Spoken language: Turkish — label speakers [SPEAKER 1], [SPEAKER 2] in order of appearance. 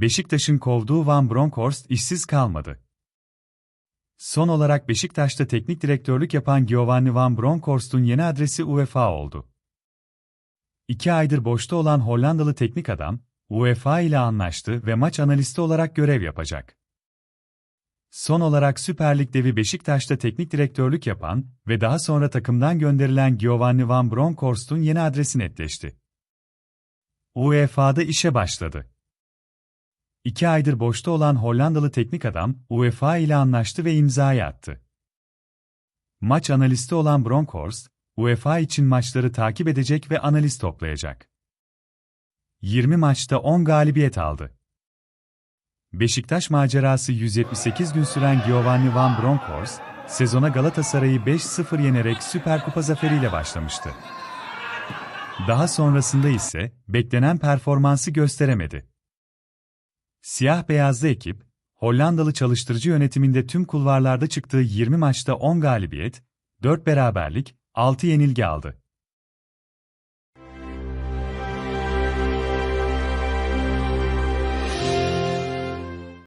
[SPEAKER 1] Beşiktaş'ın kovduğu Van Bronckhorst işsiz kalmadı. Son olarak Beşiktaş'ta teknik direktörlük yapan Giovanni Van Bronckhorst'un yeni adresi UEFA oldu. İki aydır boşta olan Hollandalı teknik adam, UEFA ile anlaştı ve maç analisti olarak görev yapacak. Son olarak Süper Lig devi Beşiktaş'ta teknik direktörlük yapan ve daha sonra takımdan gönderilen Giovanni Van Bronckhorst'un yeni adresi netleşti. UEFA'da işe başladı. İki aydır boşta olan Hollandalı teknik adam, UEFA ile anlaştı ve imzayı attı. Maç analisti olan Bronkhorst, UEFA için maçları takip edecek ve analiz toplayacak. 20 maçta 10 galibiyet aldı. Beşiktaş macerası 178 gün süren Giovanni Van Bronckhorst, sezona Galatasaray'ı 5-0 yenerek Süper Kupa zaferiyle başlamıştı. Daha sonrasında ise beklenen performansı gösteremedi. Siyah beyazlı ekip, Hollandalı çalıştırıcı yönetiminde tüm kulvarlarda çıktığı 20 maçta 10 galibiyet, 4 beraberlik, 6 yenilgi aldı.